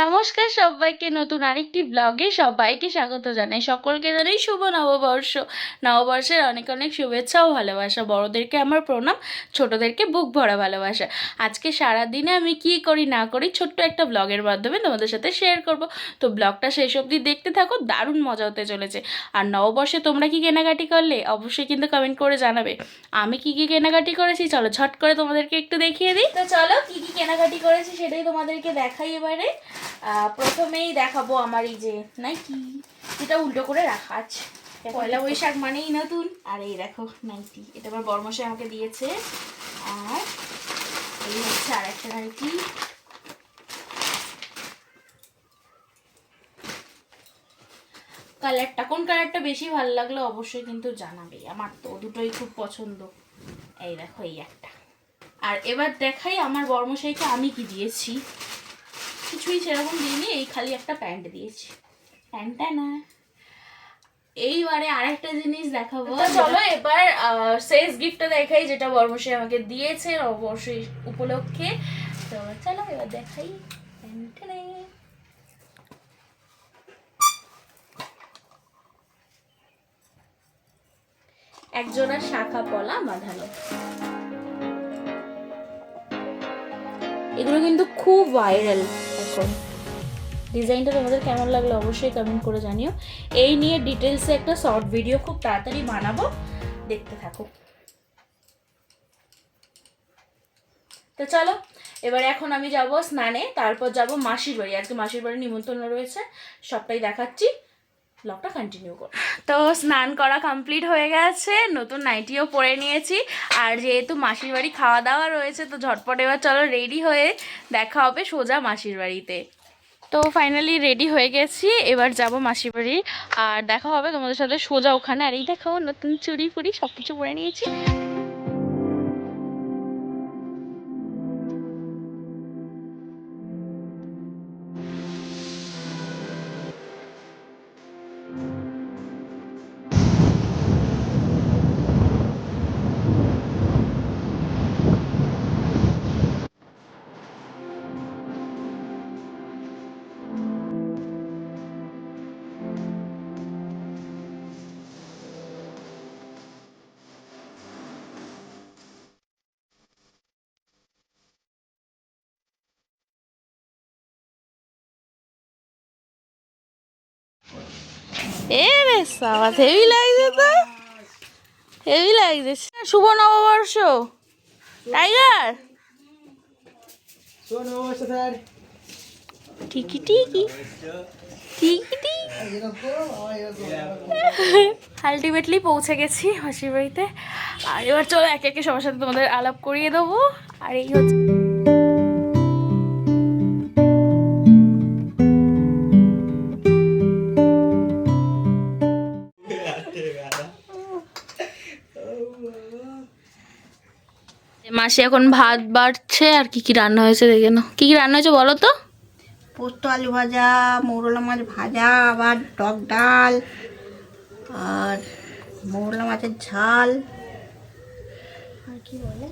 নমস্কার সবাইকে, নতুন আরেকটি ব্লগে সবাইকে স্বাগত জানাই। সকলকে জানাই শুভ নববর্ষ। নববর্ষের অনেক অনেক শুভেচ্ছা ও ভালোবাসা। বড়োদেরকে আমার প্রণাম, ছোটোদেরকে বুক ভরা ভালোবাসা। আজকে সারা দিনে আমি কি করি, না করি ছোট্ট একটা ব্লগের মাধ্যমে তোমাদের সাথে শেয়ার করব। তো ব্লগটা শেষ অবধি দেখতে থাকো, দারুণ মজা হতে চলেছে। আর নববর্ষে তোমরা কি কেনাকাটি করলে, অবশ্যই কিন্তু কমেন্ট করে জানাবে। আমি কি কি কেনাকাটি করেছি, চলো ঝট করে তোমাদেরকে একটু দেখিয়ে দিই। তো চলো কি কি কেনাকাটি করেছি সেটাই তোমাদেরকে দেখাই এবারে। প্রথমেই দেখাবো আমার এই যে নাইটি যেটা উল্টো করে রাখা আছে। পয়লা বৈশাখ মানেই নতুন। আর এই দেখো নাইটি এটা আমার বর্মশাই আমাকে দিয়েছে। আর এই হচ্ছে আর একটা নাইটি কালারটা কোন কালারটা বেশি ভালো লাগল অবশ্যই কিন্তু জানাবে আমার তো দুটোই খুব পছন্দ। এই দেখো এই একটা। আর এবার দেখাই আমার বর্মশাইকে আমি কি দিয়েছি। কিছুই সেরকম দিইনি, এই খালি একটা প্যান্ট দিয়েছি। প্যান্টটা না। এইবারে আরেকটা জিনিস দেখাবো। চলো এবার শেষ গিফটটা দেখাই, যেটা বর্মশাই আমাকে দিয়েছে অবশ্যই উপলক্ষে। তো চলো এবার দেখাই একজোড়া শাখা পলা বাঁধানো। এগুলো কিন্তু খুব ভাইরাল এখন ডিজাইনটা তোমাদের কেমন লাগল অবশ্যই কমেন্ট করে জানিও। এই নিয়ে ডিটেলসে একটা শর্ট ভিডিও খুব তাড়াতাড়ি বানাবো। দেখতে থাকো। তো চলো, এবার এখন আমি যাব স্নানে, তারপর যাব মাসির বাড়ি। আজকে মাসির বাড়ি নিমন্ত্রণ রয়েছে, সবটাই দেখাচ্ছি। কন্টিনিউ করো। তো স্নান করা কমপ্লিট হয়ে গেছে, নতুন নাইটিও পরে নিয়েছি। আর যেহেতু মাসির বাড়ি খাওয়া দাওয়া রয়েছে, তো ঝটপট এবার চলো রেডি হয়ে দেখা হবে সোজা মাসির বাড়িতে। তো ফাইনালি রেডি হয়ে গেছি, এবার যাব মাসির বাড়ি। আর দেখা হবে তোমাদের সাথে সোজা ওখানে। আর এই দেখো, নতুন চুরি ফুরি সব কিছু পরে নিয়েছি। এ রে সাবাস হেভি লাগছে তো। হেভি লাগছে। শুভ নববর্ষ। টাইগার ঠিকই ঠিকই ঠিকই ঠিক আলটিমেটলি পৌঁছে গেছি মাসির বাড়িতে। আর এবার চলো একে একে সবার সাথে তোমাদের আলাপ করিয়ে দেবো। আর এই হচ্ছে মাসি এখন ভাত বাড়ছে আর কি কি রান্না হয়েছে দেখে নাও। কি কি রান্না হয়েছে বলো তো? পোস্ত আলু ভাজা মৌরলা মাছ ভাজা আবার টক ডাল আর মৌরলা মাছের ঝাল। আর কি বলে?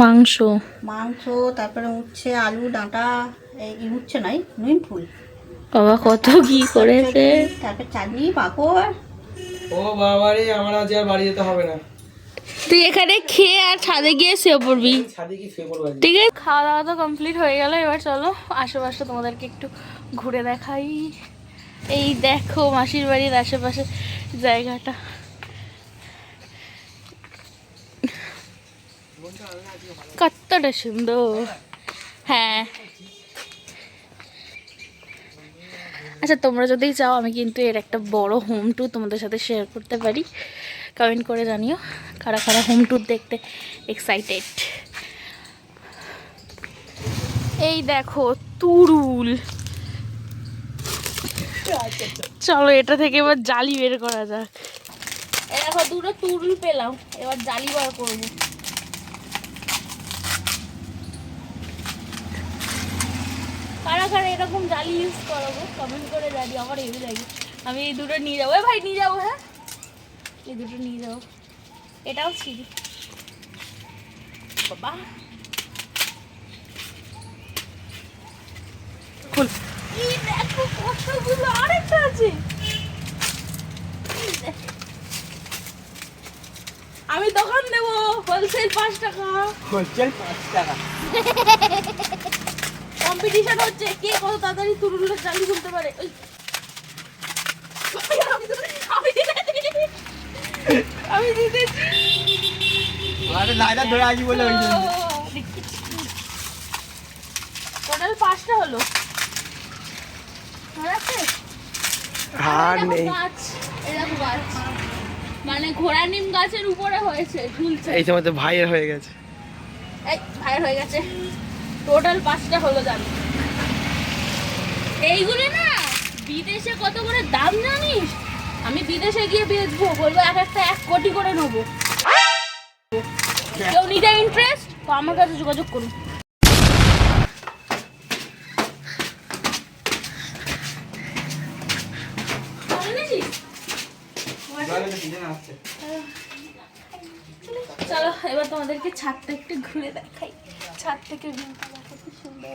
মাংস। মাংস তারপরে উচ্ছে আলু ডাঁটা এই উচ্ছে নাই নুন ফুল। বাবা কত কি করেছে। তারপর চাটনি পাঁপড়। ও বাবারে আমার আজ আর বাড়ি যেতে হবে না। তুই এখানে খেয়ে আর ছাদে গিয়ে শুয়ে পড়বি? ঠিক আছে? খাওয়া দাওয়া তো কমপ্লিট হয়ে গেল এবার চলো আশেপাশে তোমাদেরকে একটু ঘুরে দেখাই। এই দেখো মাসির বাড়ির আশেপাশে জায়গাটা। কতটা সুন্দর। হ্যাঁ। আচ্ছা তোমরা যদি চাও, আমি কিন্তু এর একটা বড় হোম ট্যুর তোমাদের সাথে শেয়ার করতে পারি। কমেন্ট করে জানিও কারা কারা হোম ট্যুর দেখতে এক্সাইটেড এই দেখো, তুরুল। চলো, এটা থেকে এবার জালি বের করা যাক। দেখো, দুটো তুরুল পেলাম, এবার জালি বার করব। কারা কারা এরকম জালি ইউজ করাবো কমেন্ট করে জানি আমার হেভি লাগে। আমি এই দুটো নিয়ে যাব। ভাই নিয়ে যাব হ্যাঁ? এই দুটো নিয়ে যাব। এটাও ছিঁড়ি। বাবা। খুল। দেখো কতগুলো আরেকটা আছে। আমি দোকান দেবো হোলসেল পাঁচ টাকা। হোলসেল পাঁচ টাকা। কম্পিটিশন হচ্ছে কে কত তাড়াতাড়ি তুরুলটা চালু করতে পারে। ওই। আমি দিতেছি। আরে লাইটা ধরে আসি বলে ওই টোটাল পাঁচটা হলো। আর নেই। মানে ঘোড়া নিম গাছের উপরে হয়েছে ঝুলছে। এই সময় তো ভাইয়ের হয়ে গেছে। এই ভাইয়ের হয়ে গেছে। টোটাল পাঁচটা হলো জানি। এইগুলো না বিদেশে কত করে দাম জানিস? আমি বিদেশে গিয়ে বেচবো বলব এক একটা এক কোটি করে নেব। কেউ নিতে ইন্টারেস্ট তো আমার কাছে যোগাযোগ করুন। চলো এবার তোমাদেরকে ছাদটা একটু ঘুরে দেখাই। ছাদ থেকে ভিউটা দেখো কি সুন্দর।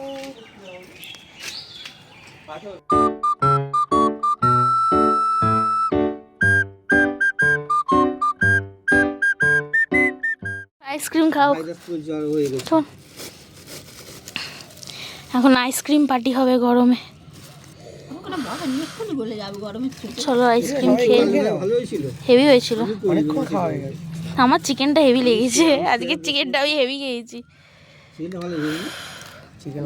আইসক্রিম খাও। এখন আইসক্রিম পার্টি হবে গরমে। চলো আইসক্রিম খেয়ে হেভি হয়েছিল। হয়ে আমার চিকেনটা হেভি লেগেছে। আজকে চিকেনটা আমি হেভি খেয়েছি। চিকেন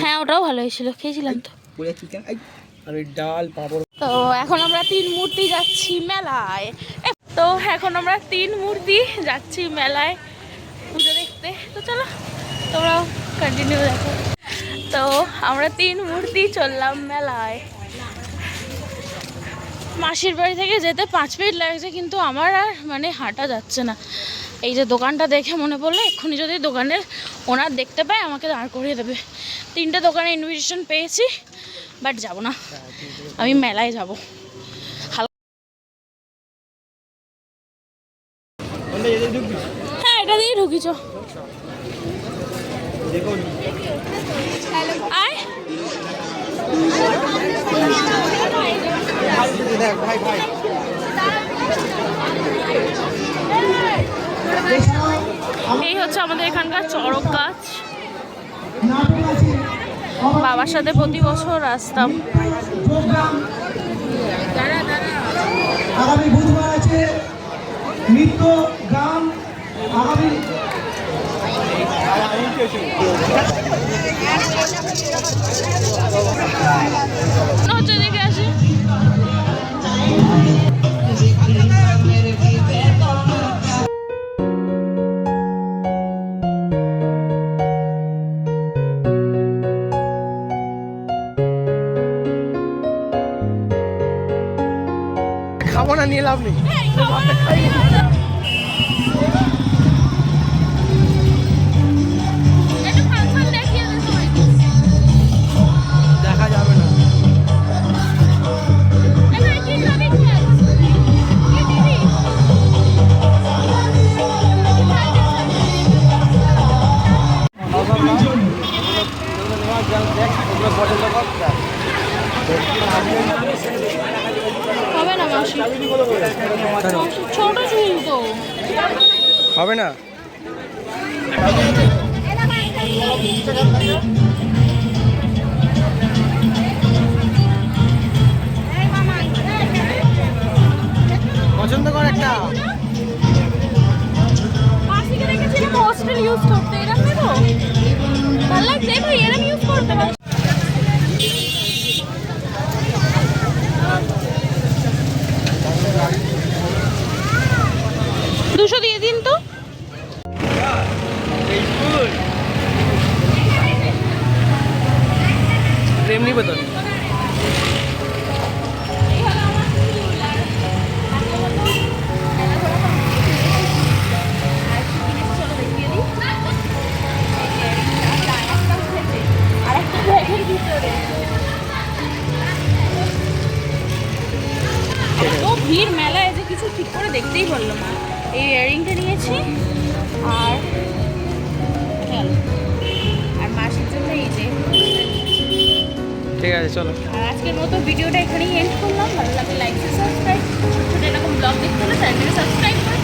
হ্যাঁ ওটাও ভালো হয়েছিল খেয়েছিলাম তো। চিকেন আর ওই ডাল পাঁপড়। তো এখন আমরা তিন মূর্তি যাচ্ছি মেলায়। এ, তো এখন আমরা তিন মূর্তি যাচ্ছি মেলায় পুজো দেখতে। তো চলো তোমরাও কন্টিনিউ দেখো। তো আমরা তিন মূর্তি চললাম মেলায়। মাসির বাড়ি থেকে যেতে পাঁচ মিনিট লাগছে কিন্তু আমার আর মানে হাঁটা যাচ্ছে না। এই যে দোকানটা দেখে মনে পড়ল, এক্ষুনি যদি দোকানের ওনার দেখতে পায়, আমাকে দাঁড় করিয়ে দেবে। তিনটে দোকানে ইনভিটেশন পেয়েছি বাট যাব না। আমি মেলায় যাব। হ্যাঁ এটা দিয়ে ঢুকিছ আয়। ভাই ভাই। এই হচ্ছে আমাদের এখানকার চড়ক গাছ। বাবার সাথে প্রতি বছর আসতাম। আগামী বুধবার আছে নৃত্য গান আগামী হচ্ছে দেখে আসি। খাব না নিয়ে লাভ নেই হবে না? পছন্দ কর একটা। ইউজ করতে। এরকম ভালো লাগছে। ভাই এরকম ইউজ করতে ঠিক করে দেখতেই বলল মা। এই ইয়ারিংটা নিয়েছি আর আর মাসের জন্য এই যে। ঠিক আছে চলো। আজকের মতো ভিডিওটা এখানেই এন্ড করলাম। ভালো লাগে লাইক সাবস্ক্রাইব ছোট এরকম ব্লগ দেখতে হলে চ্যানেলটাকে সাবস্ক্রাইব করে